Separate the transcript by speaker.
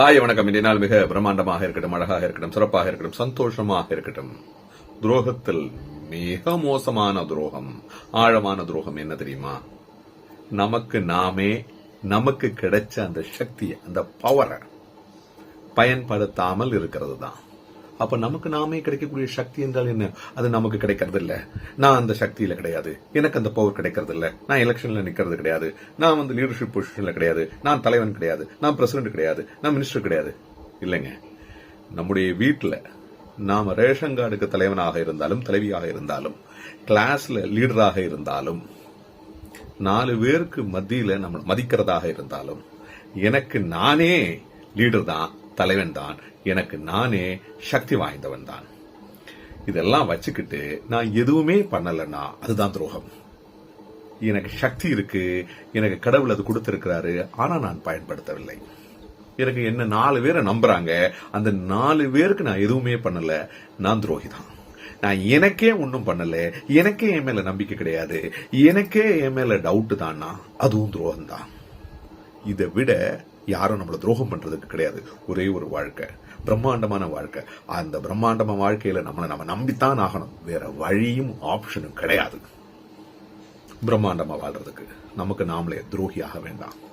Speaker 1: Hi வணக்கம். இன்றைய நாள் மிக பிரம்மாண்டமாக இருக்கட்டும் அழகாக இருக்கட்டும் சிறப்பாக இருக்கட்டும் சந்தோஷமாக இருக்கட்டும். துரோகத்தில் மிக மோசமான துரோகம் ஆழமான துரோகம் என்ன தெரியுமா? நமக்கு நாமே நமக்கு கிடைச்ச அந்த சக்தியை அந்த பவரை பயன்படுத்தாமல் இருக்கிறது தான். அப்ப நமக்கு நாமே கிடைக்கக்கூடிய சக்தி என்றால் என்ன? அது நமக்கு கிடைக்கிறது இல்ல நான் அந்த சக்தியில கிடையாது. எனக்கு அந்த பவர் கிடைக்கிறது இல்ல நான் எலெக்ஷன்ல நிக்கிறது கிடையாது. நான் வந்து லீடர்ஷிப் பொசிஷன்ல கிடையாது. நான் தலைவன் கிடையாது. நான் பிரசிடென்ட் கிடையாது. நான் மினிஸ்டர் கிடையாது. இல்லைங்க. நம்முடைய வீட்டில் நாம ரேஷன் கார்டுக்கு தலைவனாக இருந்தாலும் தலைவியாக இருந்தாலும் கிளாஸ்ல லீடராக இருந்தாலும் நாலு பேருக்கு மத்தியில் நம்ம மதிக்கிறதாக இருந்தாலும் எனக்கு நானே லீடர் தான். தலைவன் தான் எனக்கு நானே சக்தி வாய்ந்தவன் தான் இதெல்லாம் வச்சுக்கிட்டு நான் எதுவுமே பண்ணலன்னா அதுதான் துரோகம். எனக்கு சக்தி இருக்கு எனக்கு கடவுள் அது கொடுத்திருக்கிறாரு ஆனா நான் பயன்படுத்தவில்லை. எனக்கு என்ன நாலு பேரை நம்புறாங்க அந்த நாலு பேருக்கு நான் எதுவுமே பண்ணல நான் துரோகி தான் நான் எனக்கே ஒன்றும் பண்ணல எனக்கே என் மேல நம்பிக்கை கிடையாது எனக்கே என் மேல டவுட் தான்னா அதுவும் துரோகம் தான் இதை விட யாரும் நம்மளை துரோகம் பண்றதுக்கு கிடையாது. ஒரே ஒரு வாழ்க்கை. பிரம்மாண்டமான வாழ்க்கை. அந்த பிரம்மாண்டமான வாழ்க்கையில நம்மளை நம்ம நம்பித்தான் ஆகணும். வேற வழியும் ஆப்ஷனும் கிடையாது. பிரம்மாண்டமா வாழ்றதுக்கு நமக்கு நாமளே துரோகியாக வேண்டாம்.